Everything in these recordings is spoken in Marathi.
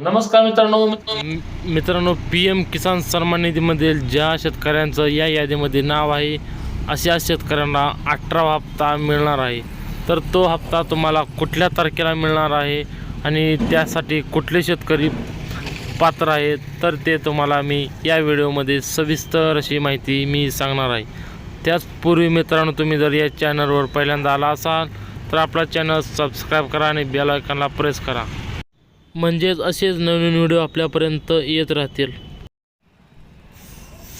नमस्कार मित्रांनो मित्रांनो पी एम किसान सन्मान निधीमधील ज्या शेतकऱ्यांचं या यादीमध्ये नाव आहे अशा शेतकऱ्यांना अठरावा हप्ता मिळणार आहे. तर तो हप्ता तुम्हाला कुठल्या तारखेला मिळणार आहे आणि त्यासाठी कुठले शेतकरी पात्र आहेत तर ते तुम्हाला मी या व्हिडिओमध्ये सविस्तर अशी माहिती मी सांगणार आहे. त्याचपूर्वी मित्रांनो तुम्ही जर या चॅनलवर पहिल्यांदा आला असाल तर आपला चॅनल सबस्क्राईब करा आणि बेल आयकॉनला प्रेस करा. म्हणजेच असेच नवीन व्हिडिओ आपल्यापर्यंत येत राहतील.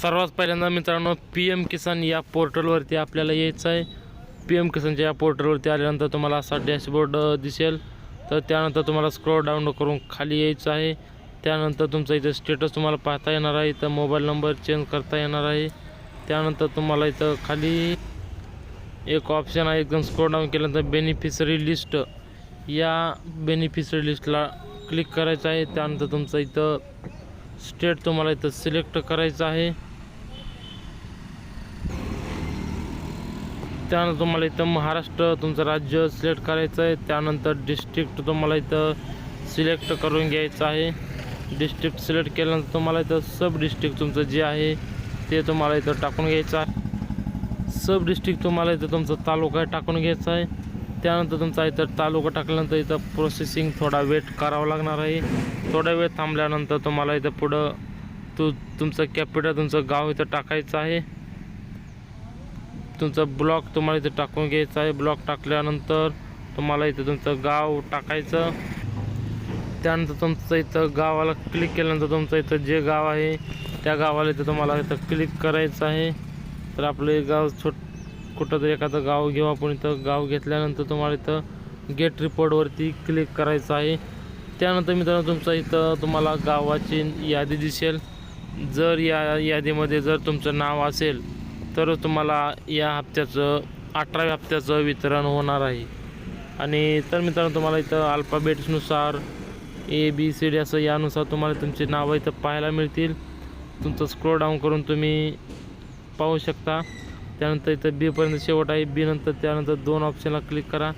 सर्वात पहिल्यांदा मित्रांनो पी एम किसान या पोर्टलवरती आपल्याला यायचं आहे. पी एम किसानच्या या पोर्टलवरती आल्यानंतर तुम्हाला असा डॅशबोर्ड दिसेल. तर त्यानंतर तुम्हाला स्क्रोल डाऊन करून खाली यायचं आहे. त्यानंतर तुमचा इथं स्टेटस तुम्हाला पाहता येणार आहे. इथं मोबाईल नंबर चेंज करता येणार आहे. त्यानंतर तुम्हाला इथं खाली एक ऑप्शन आहे. एकदम स्क्रोल डाऊन केल्यानंतर बेनिफिशरी लिस्ट या बेनिफिशरी लिस्टला क्लिक करायचं आहे. त्यानंतर तुमचं इथं स्टेट तुम्हाला इथं सिलेक्ट करायचं आहे. त्यानंतर तुम्हाला इथं महाराष्ट्र तुमचं राज्य सिलेक्ट करायचं आहे. त्यानंतर डिस्ट्रिक्ट तुम्हाला इथं सिलेक्ट करून घ्यायचं आहे. डिस्ट्रिक्ट सिलेक्ट केल्यानंतर तुम्हाला इथं सब डिस्ट्रिक्ट तुमचं जे आहे ते तुम्हाला इथं टाकून घ्यायचं आहे. सब डिस्ट्रिक्ट तुम्हाला इथं तुमचा तालुका टाकून घ्यायचा आहे. त्यानंतर तुमचा इथं तालुका टाकल्यानंतर इथं प्रोसेसिंग थोडा वेट करावा लागणार आहे. थोडा वेळ थांबल्यानंतर तुम्हाला इथं पुढं तू तुमचं कॅपिटल तुमचं गाव इथं टाकायचं आहे. तुमचं ब्लॉक तुम्हाला इथं टाकून घ्यायचं आहे. ब्लॉक टाकल्यानंतर तुम्हाला इथं तुमचं गाव टाकायचं. त्यानंतर तुमचं इथं गावाला क्लिक केल्यानंतर तुमचं इथं जे गाव आहे त्या गावाला इथं तुम्हाला इथं क्लिक करायचं आहे. तर आपलं गाव छोट कुठं तरी एखादं गाव घेऊ आपण इथं. गाव घेतल्यानंतर तुम्हाला इथं गेट रिपोर्टवरती क्लिक करायचं आहे. त्यानंतर मित्रांनो तुमचं इथं तुम्हाला गावाची यादी दिसेल. जर या यादीमध्ये जर तुमचं नाव असेल तर तुम्हाला या हप्त्याचं अठराव्या हप्त्याचं वितरण होणार आहे. आणि तर मित्रांनो तुम्हाला इथं अल्फाबेट्सनुसार ए बी सी डी असं यानुसार तुम्हाला तुमची नावं इथं पाहायला मिळतील. तुमचं स्क्रोल डाऊन करून तुम्ही पाहू शकता. त्यानंतर इथं बीपर्यंत शेवट आहे. बी नंतर त्यानंतर दोन ऑप्शनला क्लिक करा.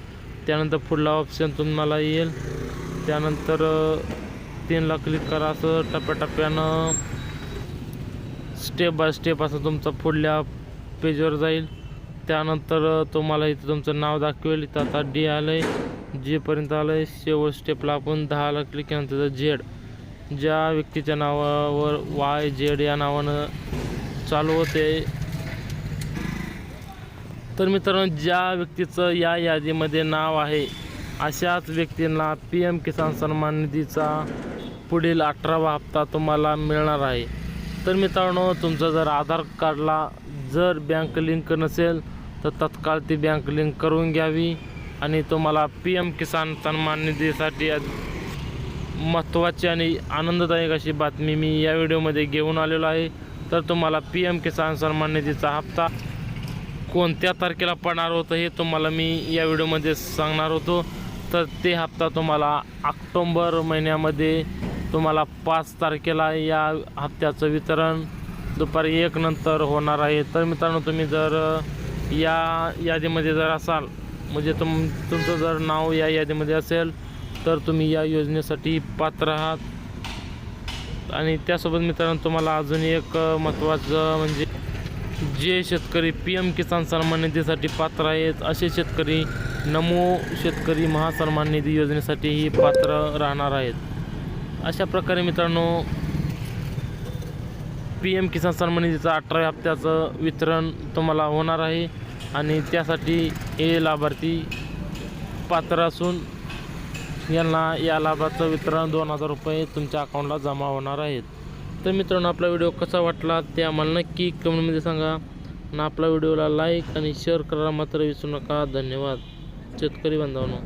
त्यानंतर पुढला ऑप्शन तुम्हाला येईल. त्यानंतर तीनला क्लिक करा असं टप्प्याटप्प्यानं. स्टेप बाय स्टेप असं तुमचं पुढल्या पेजवर जाईल. त्यानंतर तुम्हाला इथं तुमचं नाव दाखवेल. इथं आता डी आलं आहे जेपर्यंत आलं आहे शेवट स्टेपला आपण दहाला क्लिक केल्यानंतर झेड ज्या व्यक्तीच्या नावावर वाय झेड या नावानं चालू होते तर मित्रांनो ज्या व्यक्तीचं या यादीमध्ये नाव आहे अशाच व्यक्तींना पी एम किसान सन्मान निधीचा पुढील अठरावा हप्ता तुम्हाला मिळणार आहे. तर मित्रांनो तुमचं जर आधार कार्डला जर बँक लिंक नसेल तर तत्काळ ती बँक लिंक करून घ्यावी आणि तुम्हाला पी एम किसान सन्मान निधीसाठी महत्त्वाची आणि आनंददायक अशी बातमी मी या व्हिडिओमध्ये घेऊन आलेलो आहे. तर तुम्हाला पी एम किसान सन्मान निधीचा हप्ता कोणत्या तारखेला पडणार होतं हे तुम्हाला मी या व्हिडिओमध्ये सांगणार होतो. तर ते हप्ता तुम्हाला ऑक्टोंबर महिन्यामध्ये तुम्हाला पाच तारखेला या हप्त्याचं वितरण दुपारी एक नंतर होणार आहे. तर मित्रांनो तुम्ही जर या यादीमध्ये जर असाल म्हणजे तुम तुमचं जर नाव या यादीमध्ये असेल तर तुम्ही या योजनेसाठी पात्र आहात. आणि त्यासोबत मित्रांनो तुम्हाला अजून एक महत्त्वाचं म्हणजे जे शेतकरी पी एम किसान सन्मान निधीसाठी पात्र आहेत असे शेतकरी नमो शेतकरी महासन्मान निधी योजनेसाठीही पात्र राहणार आहेत. अशा प्रकारे मित्रांनो पी एम किसान सन्मान निधीचं अठराव्या हप्त्याचं वितरण तुम्हाला होणार आहे आणि त्यासाठी हे लाभार्थी पात्र असून यांना या लाभाचं वितरण दोन हजार रुपये तुमच्या अकाउंटला जमा होणार आहेत. तर मित्रांनो आपला व्हिडिओ कसा वाटला ते आम्हाला नक्की कमेंटमध्ये सांगा. आणि आपला व्हिडिओला लाईक आणि शेअर करायला मात्र विसरू नका. धन्यवाद. शेतकरी बांधवांनो.